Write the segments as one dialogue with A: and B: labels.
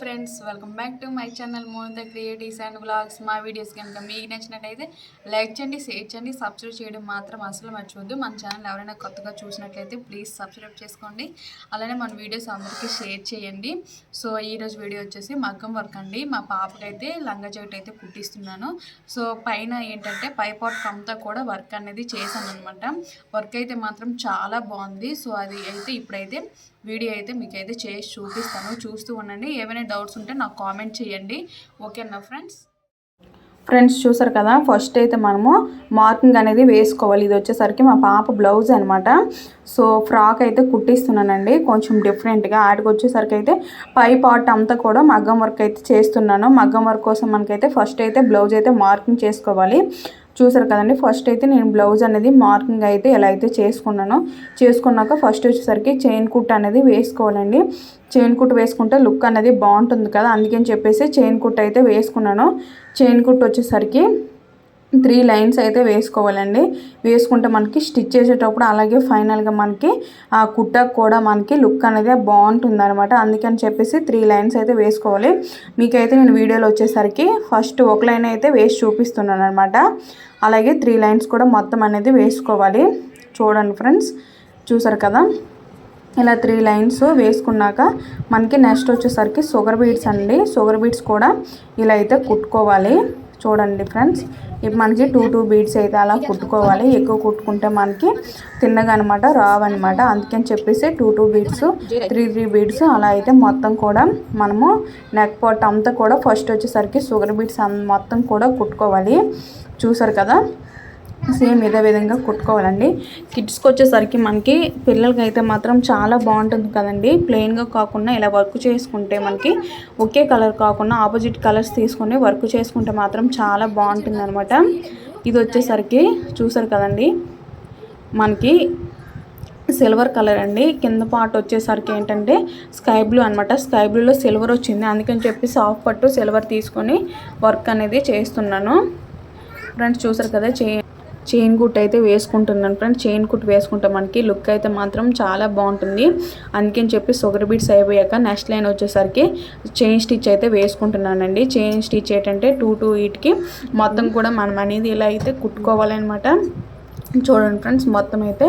A: Friends welcome back to my channel Mon the creatives and blogs మా videos కనుక మీకు నచ్చినట్టయితే లైక్ చేయండి షేర్ చేయండి సబ్స్క్రైబ్ చేయడం మాత్రం అసలు మర్చివద్దు మన ఛానల్ ఎవరైనా కొత్తగా చూసినట్లయితే ప్లీజ్ సబ్స్క్రైబ్ చేసుకోండి. అలానే మన వీడియోస్ అందరికీ షేర్ చేయండి. సో ఈరోజు వీడియో వచ్చేసి మగ్గం వర్క్ అండి. మా పాపకైతే లంగా జాకెట్ అయితే కుట్టిస్తున్నాను. సో పైన ఏంటంటే పైపాట్ పాట్ కూడా వర్క్ అనేది చేశాను అనమాట వర్క్ అయితే మాత్రం చాలా బాగుంది. సో అది అయితే ఇప్పుడైతే వీడియో అయితే మీకైతే చేసి చూపిస్తాను. చూస్తూ ఉండండి. ఏమైనా డౌట్స్ ఉంటే నాకు కామెంట్ చేయండి. ఓకేనా ఫ్రెండ్స్?
B: ఫ్రెండ్స్ చూసారు కదా ఫస్ట్ అయితే మనము మార్కింగ్ అనేది వేసుకోవాలి. ఇది వచ్చేసరికి మా పాప బ్లౌజ్ అనమాట సో ఫ్రాక్ అయితే కుట్టిస్తున్నానండి. కొంచెం డిఫరెంట్గా ఆడికి వచ్చేసరికి అయితే పై పార్ట్ అంతా కూడా మగ్గం వర్క్ అయితే చేస్తున్నాను. మగ్గం వర్క్ కోసం మనకైతే ఫస్ట్ అయితే బ్లౌజ్ అయితే మార్కింగ్ చేసుకోవాలి. చూసారు కదండి ఫస్ట్ అయితే నేను బ్లౌజ్ అనేది మార్కింగ్ అయితే ఎలా అయితే చేసుకున్నానో చేసుకున్నాక ఫస్ట్ వచ్చేసరికి చైన్ కుట్ అనేది వేసుకోవాలండి. చైన్ కుట్ వేసుకుంటే లుక్ అనేది బాగుంటుంది కదా అందుకని చెప్పేసి చైన్ కుట్ అయితే వేసుకున్నాను. చైన్ కుట్ వచ్చేసరికి త్రీ లైన్స్ అయితే వేసుకోవాలండి. వేసుకుంటే మనకి స్టిచ్ చేసేటప్పుడు అలాగే ఫైనల్గా మనకి ఆ కుట్టకు కూడా మనకి లుక్ అనేది బాగుంటుంది అనమాట అందుకని చెప్పేసి త్రీ లైన్స్ అయితే వేసుకోవాలి. మీకైతే నేను వీడియోలో వచ్చేసరికి ఫస్ట్ ఒక లైన్ అయితే వేసి చూపిస్తున్నాను అనమాట అలాగే త్రీ లైన్స్ కూడా మొత్తం అనేది వేసుకోవాలి. చూడండి ఫ్రెండ్స్ చూసారు కదా? ఇలా త్రీ లైన్స్ వేసుకున్నాక మనకి నెక్స్ట్ వచ్చేసరికి షుగర్ బీట్స్ అండి. షుగర్ బీట్స్ కూడా ఇలా అయితే కుట్టుకోవాలి. చూడండి ఫ్రెండ్స్. ఇప్పుడు మనకి టూ టూ బీడ్స్ అయితే అలా కుట్టుకోవాలి. ఎక్కువ కుట్టుకుంటే మనకి తిన్నగా అనమాట రావన్నమాట అందుకని చెప్పేసి two two beads three three beads అలా అయితే మొత్తం కూడా మనము నెక్ పాట్ అంతా కూడా ఫస్ట్ వచ్చేసరికి షుగర్ బీడ్స్ మొత్తం కూడా కుట్టుకోవాలి. చూసారు కదా? సేమ్ ఇదే విధంగా కుట్టుకోవాలండి. కిడ్స్కి వచ్చేసరికి మనకి పిల్లలకి అయితే మాత్రం చాలా బాగుంటుంది కదండి. ప్లెయిన్గా కాకుండా ఇలా వర్క్ చేసుకుంటే మనకి ఒకే కలర్ కాకుండా ఆపోజిట్ కలర్స్ తీసుకొని వర్క్ చేసుకుంటే మాత్రం చాలా బాగుంటుంది అనమాట ఇది వచ్చేసరికి చూసారు కదండి. మనకి సిల్వర్ కలర్ అండి. కింద పార్ట్ వచ్చేసరికి ఏంటంటే స్కై బ్లూ అనమాట స్కై బ్లూలో సిల్వర్ వచ్చింది. అందుకని చెప్పి సాఫ్ట్ పట్టు సిల్వర్ తీసుకొని వర్క్ అనేది చేస్తున్నాను. ఫ్రెండ్స్ చూసారు కదా చే చైన్ కుట్ అయితే వేసుకుంటున్నాను ఫ్రెండ్స్ చైన్ కుట్ వేసుకుంటే మనకి లుక్ అయితే మాత్రం చాలా బాగుంటుంది. అందుకని చెప్పి షుగర్ బీట్స్ అయిపోయాక నెక్స్ట్ లైన్ వచ్చేసరికి చైన్ స్టిచ్ అయితే వేసుకుంటున్నానండి. చైన్ స్టిచ్ ఏంటంటే టూ టూ వీటికి మొత్తం కూడా మనం అనేది ఇలా అయితే కుట్టుకోవాలన్నమాట. చూడండి ఫ్రెండ్స్ మొత్తం అయితే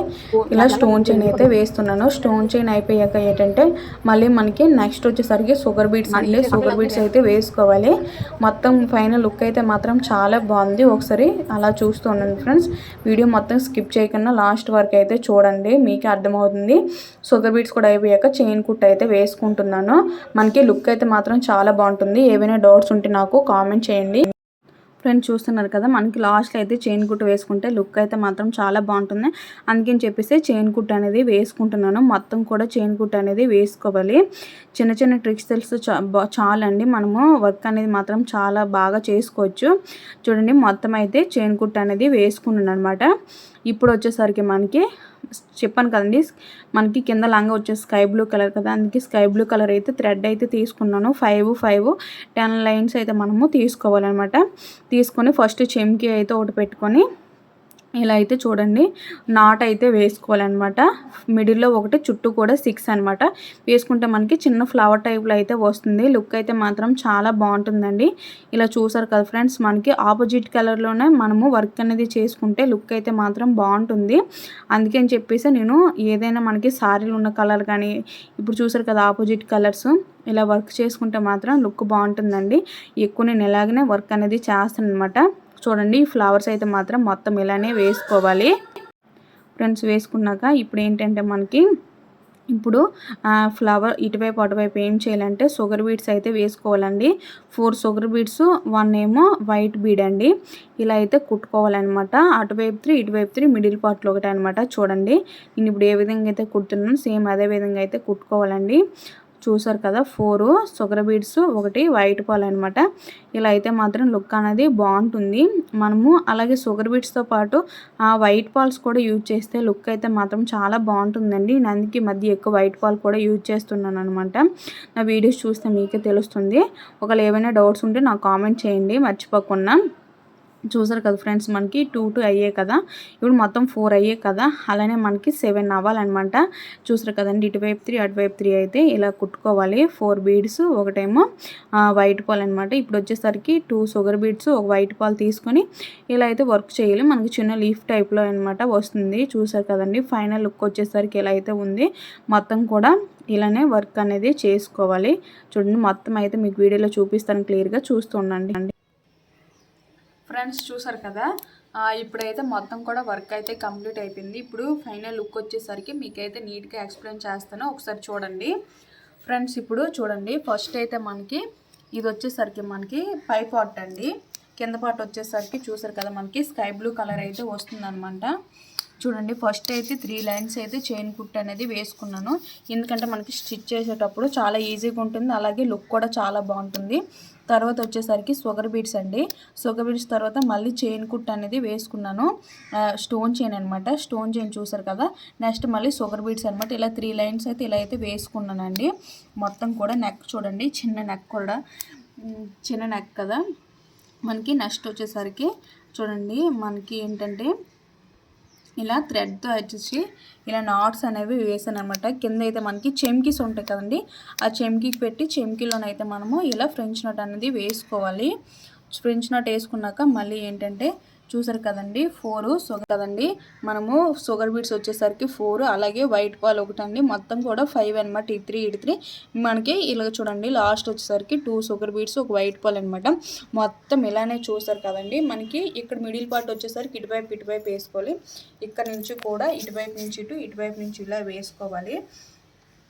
B: ఇలా స్టోన్ చైన్ అయితే వేస్తున్నాను. స్టోన్ చైన్ అయిపోయాక ఏంటంటే మళ్ళీ మనకి నెక్స్ట్ వచ్చేసరికి షుగర్ బీట్స్ అంటే షుగర్ బీట్స్ అయితే వేసుకోవాలి. మొత్తం ఫైనల్ లుక్ అయితే మాత్రం చాలా బాగుంది. ఒకసారి అలా చూస్తూ ఉండండి ఫ్రెండ్స్. వీడియో మొత్తం స్కిప్ చేయకుండా లాస్ట్ వరకు అయితే చూడండి. మీకు అర్థమవుతుంది. షుగర్ బీట్స్ కూడా అయిపోయాక చైన్ కుట్ అయితే వేసుకుంటున్నాను. మనకి లుక్ అయితే మాత్రం చాలా బాగుంటుంది. ఏవైనా డౌట్స్ ఉంటే నాకు కామెంట్ చేయండి. ఫ్రెండ్స్ చూస్తున్నారు కదా మనకి లాస్ట్లో అయితే చైన్ కుట్టు వేసుకుంటే లుక్ అయితే మాత్రం చాలా బాగుంటుంది. అందుకని చెప్పేసి చైన్ కుట్టు అనేది వేసుకుంటున్నాను. మొత్తం కూడా చైన్ కుట్టు అనేది వేసుకోవాలి. చిన్న చిన్న ట్రిక్స్ తెలుసు చాలండి. మనము వర్క్ అనేది మాత్రం చాలా బాగా చేసుకోవచ్చు. చూడండి మొత్తం అయితే చైన్ కుట్టు అనేది వేసుకున్నాను అనమాట ఇప్పుడు వచ్చేసరికి మనకి చెప్పాను కదండి మనకి కింద లంగా వచ్చే స్కై బ్లూ కలర్ కదా అందుకే స్కై బ్లూ కలర్ అయితే థ్రెడ్ అయితే తీసుకున్నాను. ఫైవ్ ఫైవ్ టెన్ లైన్స్ అయితే మనము తీసుకోవాలన్నమాట. తీసుకొని ఫస్ట్ చెమ్కి అయితే ఒకటి పెట్టుకొని ఇలా అయితే చూడండి నాట్ అయితే వేసుకోవాలన్నమాట. మిడిల్లో ఒకటి చుట్టూ కూడా సిక్స్ అనమాట వేసుకుంటే మనకి చిన్న ఫ్లవర్ టైప్లో అయితే వస్తుంది. లుక్ అయితే మాత్రం చాలా బాగుంటుందండి. ఇలా చూసారు కదా ఫ్రెండ్స్ మనకి ఆపోజిట్ కలర్లోనే మనము వర్క్ అనేది చేసుకుంటే లుక్ అయితే మాత్రం బాగుంటుంది. అందుకని చెప్పేసి నేను ఏదైనా మనకి సారీలు ఉన్న కలర్ కానీ ఇప్పుడు చూసారు కదా ఆపోజిట్ కలర్స్ ఇలా వర్క్ చేసుకుంటే మాత్రం లుక్ బాగుంటుందండి. ఎక్కువ నేను ఎలాగనే వర్క్ అనేది చేస్తాను అనమాట చూడండి ఫ్లవర్స్ అయితే మాత్రం మొత్తం ఇలానే వేసుకోవాలి. ఫ్రెండ్స్ వేసుకున్నాక ఇప్పుడు ఏంటంటే మనకి ఇప్పుడు ఫ్లవర్ ఇటువైపు అటువైపు ఏం చేయాలంటే షుగర్ బీడ్స్ అయితే వేసుకోవాలండి. ఫోర్ షుగర్ బీడ్స్ వన్ ఏమో వైట్ బీడ్ అండి. ఇలా అయితే కుట్టుకోవాలన్నమాట. అటువైపు త్రీ ఇటువైపు త్రీ మిడిల్ పార్ట్లో ఒకటి అనమాట చూడండి. నేను ఇప్పుడు ఏ విధంగా అయితే కుడుతున్నాను సేమ్ అదే విధంగా అయితే కుట్టుకోవాలండి. చూసారు కదా ఫోర్ షుగర్ బీడ్స్ ఒకటి వైట్ పాల్ అనమాట ఇలా అయితే మాత్రం లుక్ అనేది బాగుంటుంది. మనము అలాగే షుగర్ బీడ్స్తో పాటు ఆ వైట్ పాల్స్ కూడా యూజ్ చేస్తే లుక్ అయితే మాత్రం చాలా బాగుంటుందండి. నందికి మధ్య ఎక్కువ వైట్ పాల్ కూడా యూజ్ చేస్తున్నాను అనమాట నా వీడియోస్ చూస్తే మీకే తెలుస్తుంది. ఒకవేళ ఏమైనా డౌట్స్ ఉంటే నాకు కామెంట్ చేయండి. మర్చిపోకుండా. చూసారు కదా ఫ్రెండ్స్ మనకి టూ టూ అయ్యాయి కదా. ఇప్పుడు మొత్తం ఫోర్ అయ్యాయి కదా. అలానే మనకి సెవెన్ అవ్వాలన్నమాట. చూసారు కదండి ఇటువైపు త్రీ అటువైపు త్రీ అయితే ఇలా కుట్టుకోవాలి. ఫోర్ బీడ్స్ ఒకటేమో వైట్ పాల్ అనమాట ఇప్పుడు వచ్చేసరికి టూ షుగర్ బీడ్స్ ఒక వైట్ పాల్ తీసుకొని ఇలా అయితే వర్క్ చేయాలి. మనకి చిన్న లీఫ్ టైప్లో అనమాట వస్తుంది. చూసారు కదండి ఫైనల్ లుక్ వచ్చేసరికి ఇలా అయితే ఉంది. మొత్తం కూడా ఇలానే వర్క్ అనేది చేసుకోవాలి. చూడండి మొత్తం అయితే మీకు వీడియోలో చూపిస్తాను క్లియర్గా చూస్తూ ఉండండి. ఫ్రెండ్స్ చూసారు కదా? ఇప్పుడైతే మొత్తం కూడా వర్క్ అయితే కంప్లీట్ అయిపోయింది. ఇప్పుడు ఫైనల్ లుక్ వచ్చేసరికి మీకైతే నీట్గా ఎక్స్ప్లెయిన్ చేస్తాను. ఒకసారి చూడండి. ఫ్రెండ్స్ ఇప్పుడు చూడండి. ఫస్ట్ అయితే మనకి ఇది వచ్చేసరికి మనకి పై పార్ట్ అండి. కింద పార్ట్ వచ్చేసరికి చూసారు కదా మనకి స్కై బ్లూ కలర్ అయితే వస్తుందన్నమాట. చూడండి ఫస్ట్ అయితే త్రీ లైన్స్ అయితే చైన్ కుట్ అనేది వేసుకున్నాను. ఎందుకంటే మనకి స్టిచ్ చేసేటప్పుడు చాలా ఈజీగా ఉంటుంది. అలాగే లుక్ కూడా చాలా బాగుంటుంది. తర్వాత వచ్చేసరికి షుగర్ బీడ్స్ అండి. షుగర్ బీడ్స్ తర్వాత మళ్ళీ చైన్ కుట్ అనేది వేసుకున్నాను. స్టోన్ చైన్ అనమాట స్టోన్ చైన్ చూసారు కదా? నెక్స్ట్ మళ్ళీ షుగర్ బీడ్స్ అనమాట ఇలా త్రీ లైన్స్ అయితే ఇలా అయితే వేసుకున్నానండి. మొత్తం కూడా నెక్ చూడండి. చిన్న నెక్ కూడా. చిన్న నెక్ కదా? మనకి నెక్స్ట్ వచ్చేసరికి చూడండి. మనకి ఏంటంటే ఇలా థ్రెడ్తో వచ్చేసి ఇలా నాట్స్ అనేవి వేసాను అనమాట కింద అయితే మనకి చెమ్కీస్ ఉంటాయి కదండి. ఆ చెమ్కీకి పెట్టి చెమ్కీలోనైతే మనము ఇలా ఫ్రెంచ్ నట్ అనేది వేసుకోవాలి. ఫ్రెంచ్ నట్ వేసుకున్నాక మళ్ళీ ఏంటంటే చూసారు కదండి? ఫోర్ షుగర్ కదండి? మనము షుగర్ బీట్స్ వచ్చేసరికి ఫోర్ అలాగే వైట్ పాల్ ఒకటి అండి మొత్తం కూడా ఫైవ్ అనమాట ఈ త్రీ ఇటు త్రీ. మనకి ఇలా చూడండి లాస్ట్ వచ్చేసరికి టూ షుగర్ బీట్స్ ఒక వైట్ పాల్ అనమాట మొత్తం ఇలానే చూసారు కదండి. మనకి ఇక్కడ మిడిల్ పార్ట్ వచ్చేసరికి ఇటువైపు ఇటువైపు వేసుకోవాలి. ఇక్కడ నుంచి కూడా ఇటువైపు నుంచి ఇటు ఇటువైపు నుంచి ఇలా వేసుకోవాలి.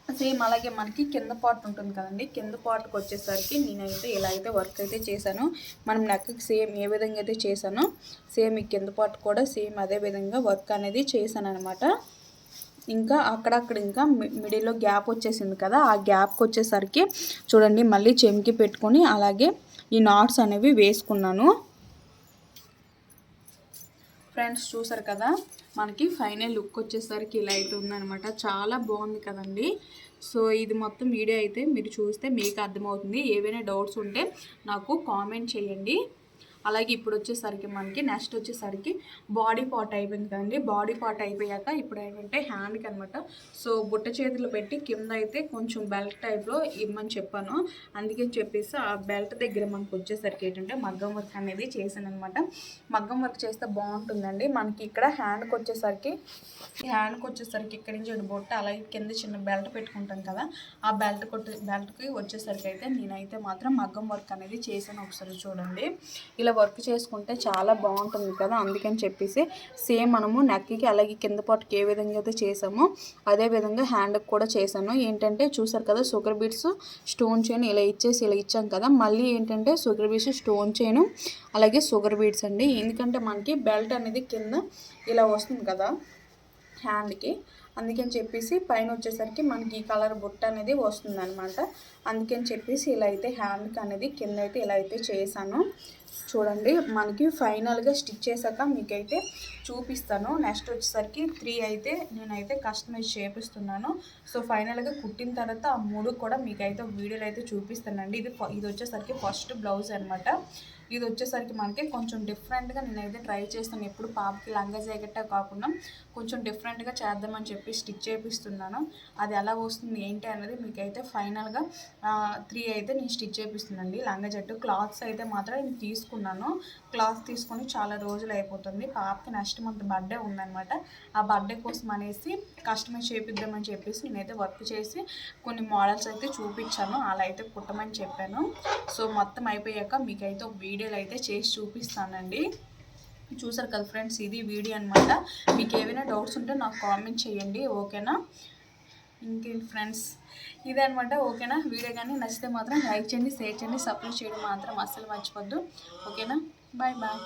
B: సేమ్ అలాగే మనకి కింద పార్ట్ ఉంటుంది కదండి. కింద పార్ట్కి వచ్చేసరికి నేనైతే ఇలా అయితే వర్క్ అయితే చేశాను. మనం నెక్కి సేమ్ ఏ విధంగా అయితే చేశానో సేమ్ ఈ కింద పార్ట్ కూడా సేమ్ అదే విధంగా వర్క్ అనేది చేశాను అనమాట ఇంకా అక్కడక్కడ ఇంకా మి- మిడిల్లో గ్యాప్ వచ్చేసింది కదా ఆ గ్యాప్కి వచ్చేసరికి చూడండి మళ్ళీ చెమ్కి పెట్టుకొని అలాగే ఈ నాట్స్ అనేవి వేసుకున్నాను. ఫ్రెండ్స్ చూసారు కదా మనకి ఫైనల్ లుక్ వచ్చేసరికి ఇలా అయితే ఉందనమాట చాలా బాగుంది కదండి. సో ఇది మొత్తం వీడియో అయితే మీరు చూస్తే మీకు అర్థమవుతుంది. ఏవైనా డౌట్స్ ఉంటే నాకు కామెంట్ చేయండి. అలాగే ఇప్పుడు వచ్చేసరికి మనకి నెక్స్ట్ వచ్చేసరికి బాడీ పార్ట్ అయిపోయింది కదండి. బాడీ పార్ట్ అయిపోయాక ఇప్పుడు ఏంటంటే హ్యాండ్కి అనమాట సో బుట్ట చేతులు పెట్టి కింద అయితే కొంచెం బెల్ట్ టైప్లో ఇవ్వమని చెప్పాను. అందుకే చెప్పేసి ఆ బెల్ట్ దగ్గర మనకు వచ్చేసరికి ఏంటంటే మగ్గం వర్క్ అనేది చేశాను అనమాట మగ్గం వర్క్ చేస్తే బాగుంటుందండి. మనకి ఇక్కడ హ్యాండ్కి వచ్చేసరికి హ్యాండ్కి వచ్చేసరికి ఇక్కడి నుంచి ఇటు బొట్ట అలాగే కింద చిన్న బెల్ట్ పెట్టుకుంటాం కదా ఆ బెల్ట్ కొట్టే బెల్ట్కి వచ్చేసరికి అయితే నేనైతే మాత్రం మగ్గం వర్క్ అనేది చేశాను ఒకసారి చూడండి. ఇలా వర్క్ చేసుకుంటే చాలా బాగుంటుంది కదా అందుకని చెప్పేసి సేమ్ మనము నెక్కి అలాగే కింద పాటుకి ఏ విధంగా అయితే చేసామో అదే విధంగా హ్యాండ్కి కూడా చేశాను ఏంటంటే చూసారు కదా షుగర్ బీట్స్ స్టోన్ చైన్ ఇలా ఇచ్చేసి ఇలా ఇచ్చాం కదా మళ్ళీ ఏంటంటే షుగర్ బీట్స్ స్టోన్ చైన్ అలాగే షుగర్ బీట్స్ అండి. ఎందుకంటే మనకి బెల్ట్ అనేది కింద ఇలా వస్తుంది కదా హ్యాండ్కి అందుకని చెప్పేసి పైన వచ్చేసరికి మనకి ఈ కలర్ బుట్ట అనేది వస్తుంది అనమాట అందుకని చెప్పేసి ఇలా అయితే హ్యాండ్కి అనేది కింద అయితే ఇలా అయితే చేశాను. చూడండి మనకి ఫైనల్గా స్టిచ్ చేశాక మీకైతే చూపిస్తాను. నెక్స్ట్ వచ్చేసరికి త్రీ అయితే నేనైతే కస్టమైజ్ చేపిస్తున్నాను. సో ఫైనల్గా కుట్టిన తర్వాత ఆ మూడు కూడా మీకైతే వీడియోలో అయితే చూపిస్తానండి. ఇది ఫ- ఇది వచ్చేసరికి ఫస్ట్ బ్లౌజ్ అనమాట ఇది వచ్చేసరికి మనకి కొంచెం డిఫరెంట్గా నేనైతే ట్రై చేస్తాను. ఎప్పుడు పాపకి లంగా జాకెట్టే కాకుండా కొంచెం డిఫరెంట్గా చేద్దామని చెప్పి స్టిచ్ చేపిస్తున్నాను. అది ఎలా వస్తుంది ఏంటి అనేది మీకైతే ఫైనల్గా త్రీ అయితే నేను స్టిచ్ చేపిస్తున్నానండి. లంగా జట్టు క్లాత్స్ అయితే మాత్రం నేను తీసుకున్నాను. క్లాత్ తీసుకొని చాలా రోజులు అయిపోతుంది. పాపకి నెక్స్ట్ మంత్ బర్త్డే ఉందన్నమాట. ఆ బర్త్డే కోసం అనేసి కస్టమైజ్ చేపిద్దామని చెప్పేసి నేనైతే వర్క్ చేసి కొన్ని మోడల్స్ అయితే చూపించాను. అలా అయితే కుట్టమని చెప్పాను. సో మొత్తం అయిపోయాక మీకైతే ఒక వీడియోలు అయితే చేసి చూపిస్తానండి. చూసారు కదా ఫ్రెండ్స్ ఇది వీడియో అనమాట మీకు ఏమైనా డౌట్స్ ఉంటే నాకు కామెంట్ చేయండి ఓకేనా? ఇంకే ఫ్రెండ్స్ ఇదే అనమాట ఓకేనా? వీడియో కానీ నచ్చితే మాత్రం లైక్ చేయండి షేర్ చేయండి సబ్స్క్రైబ్ చేయడం మాత్రం అస్సలు మర్చిపోద్దు. ఓకేనా? Bye bye.